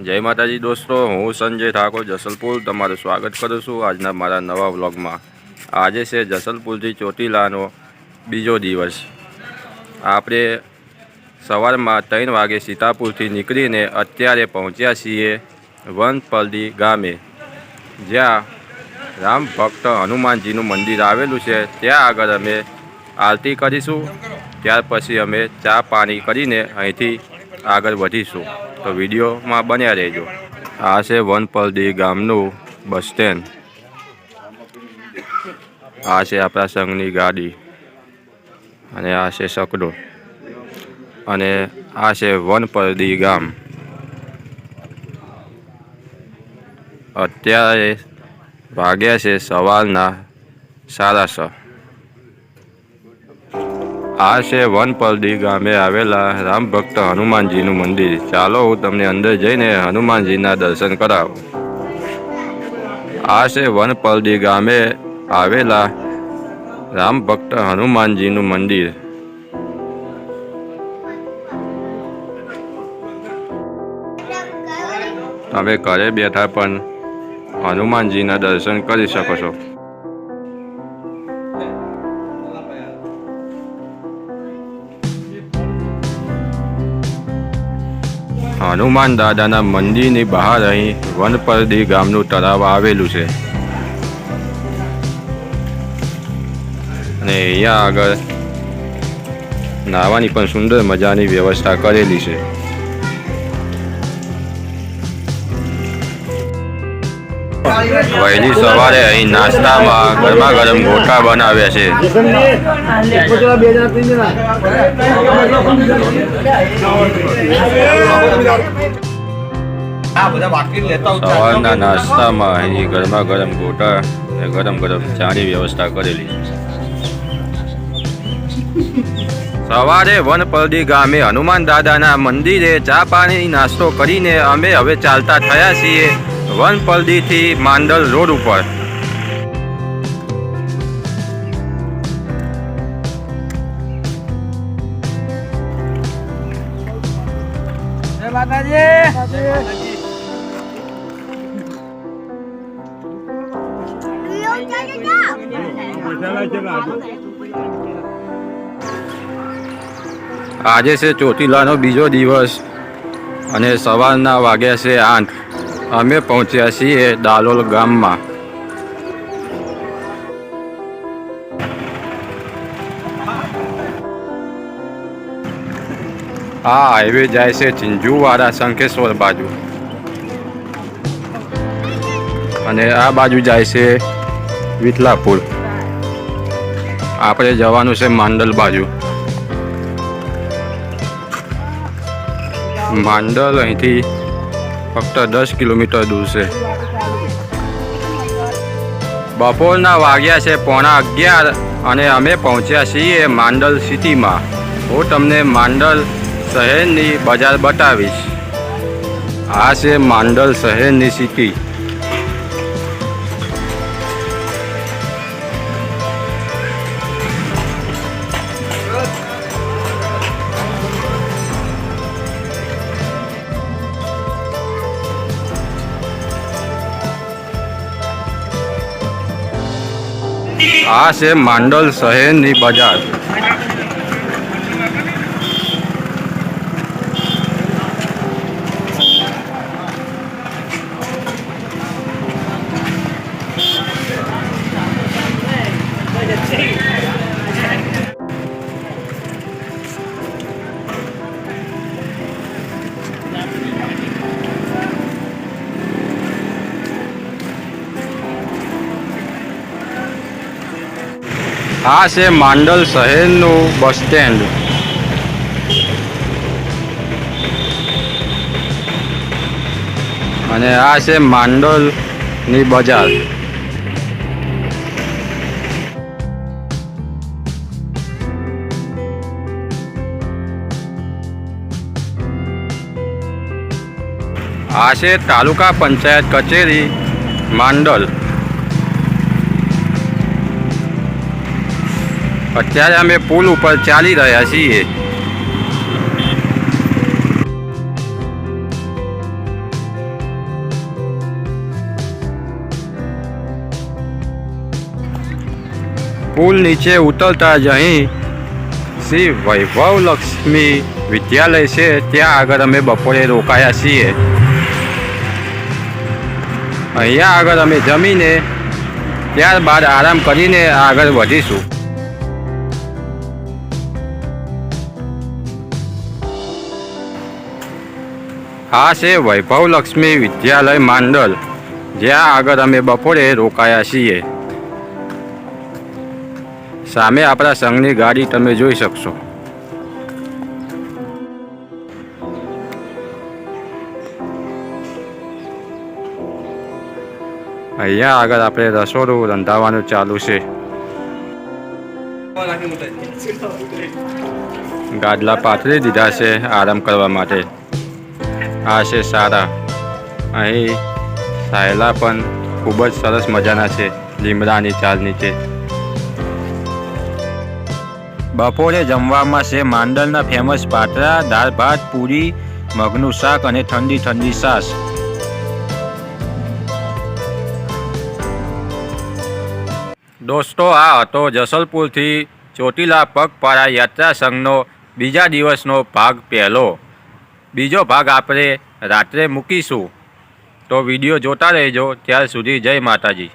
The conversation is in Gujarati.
જય માતાજી દોસ્તો, હું સંજય ઠાકોર, જસલપુર. તમારું સ્વાગત કરું છું આજના મારા નવા વ્લોગમાં. આજે છે જસલપુરથી ચોટીલાનો બીજો દિવસ. આપણે સવારમાં ત્રણ વાગે સીતાપુરથી નીકળીને અત્યારે પહોંચ્યા છીએ વનપલ્લી ગામે. જ્યાં રામ ભક્ત હનુમાનજીનું મંદિર આવેલું છે. ત્યાં આગળ અમે આરતી કરીશું. ત્યાર પછી અમે ચા પાણી કરીને અહીંથી આગળ વધીશું. તો વિડીયોમાં બન્યા રહેજો. આ છે વનપલડી ગામનું બસ સ્ટેન્ડ. આ છે આપણા સંઘની ગાડી. અને આ છે સકડો. અને આ છે વનપરદી ગામ. અત્યારે વાગ્યા છે સવારના સાડા છ. આ છે વનપરડી ગામે આવેલા રામ ભક્ત હનુમાનજીનું મંદિર. ચાલો હું તમને અંદર જઈને હનુમાનજીના દર્શન કરાવું. આ છે વનપરડી ગામે આવેલા રામ ભક્ત હનુમાનજીનું મંદિર. તમે ઘરે બેઠા પણ હનુમાનજીના દર્શન કરી શકો છો. હનુમાન દાદાના મંદિરની બહાર અહીં વનપરદી ગામનું તળાવ આવેલું છે. અને અહીંયા આગળ નાહવાની પણ સુંદર મજાની વ્યવસ્થા કરેલી છે. વહેલી સવારે અહીં નાસ્તામાં ગરમા ગરમ ગોટા બનાવ્યા છે. સવારના નાસ્તામાં અહીં ગરમા ગરમ ગોટા અને ગરમ ગરમ ચાની વ્યવસ્થા કરેલી સવારે વનપરડી ગામે હનુમાન દાદાના મંદિરે ચા પાણી નાસ્તો કરીને અમે હવે ચાલતા થયા છીએ. વનપરડીથી માંડલ રોડ ઉપર. આજે છે ચોટીલાનો બીજો દિવસ અને સવારના વાગ્યા છે આઠ. અમે પહોંચ્યા છીએ દાલોલ ગામમાં. આ હાઈવે જાય છે ચિંજુવાડા શંખેશ્વર બાજુ. અને આ બાજુ જાય છે વિટલાપુર આપણે જવાનું છે માંડલ બાજુ. માંડલ અહીંથી ફક્ત દસ કિલોમીટર દૂર છે. બપોરના વાગ્યા છે પોણા અગિયાર અને અમે પહોંચ્યા છીએ માંડલ સિટીમાં. હું તમને માંડલ શહેરની બજાર બતાવીશ. આ છે માંડલ શહેરની સિટી. આ છે માંડલ શહેરની બજાર. આ છે માંડલ શહેરનું બસ સ્ટેન્ડ. અને આ છે માંડલની બજાર. આ છે તાલુકા પંચાયત કચેરી માંડલ. અત્યારે અમે પુલ ઉપર ચાલી રહ્યા છીએ. પુલ નીચે ઉતરતા જ અહીં શ્રી વૈભવ લક્ષ્મી વિદ્યાલય છે. ત્યાં આગળ અમે બપોરે રોકાયા છીએ. અહીંયા આગળ અમે જમીને ત્યારબાદ આરામ કરીને આગળ વધીશું. આ છે વૈભવ લક્ષ્મી વિદ્યાલય માંડલ, જ્યાં આગળ અમે બપોરે રોકાયા છીએ. સામે આપણા સંઘની ગાડી તમે જોઈ શકશો. અહીંયા આગળ આપણે રસોડું રંધાવાનું ચાલુ છે. ગાડલા પાથરી દીધા છે આરામ કરવા માટે. આ છે સારા અહીં સાયલા પણ ખૂબ જ સરસ મજાના છે, લીમડાની ચાલ નીચે. બપોરે જમવામાં છે માંડલના ફેમસ પાતરા દાળ ભાત, પૂરી, મગનું શાક અને ઠંડી ઠંડી સાસ દોસ્તો, આ હતો જસલપુરથી ચોટીલા પગપાળા યાત્રા સંઘનો બીજા દિવસનો ભાગ પહેલો. બીજો ભાગ આપણે રાત્રે મૂકીશું. તો વીડિયો જોતા રહેજો. ત્યાર સુધી જય માતાજી.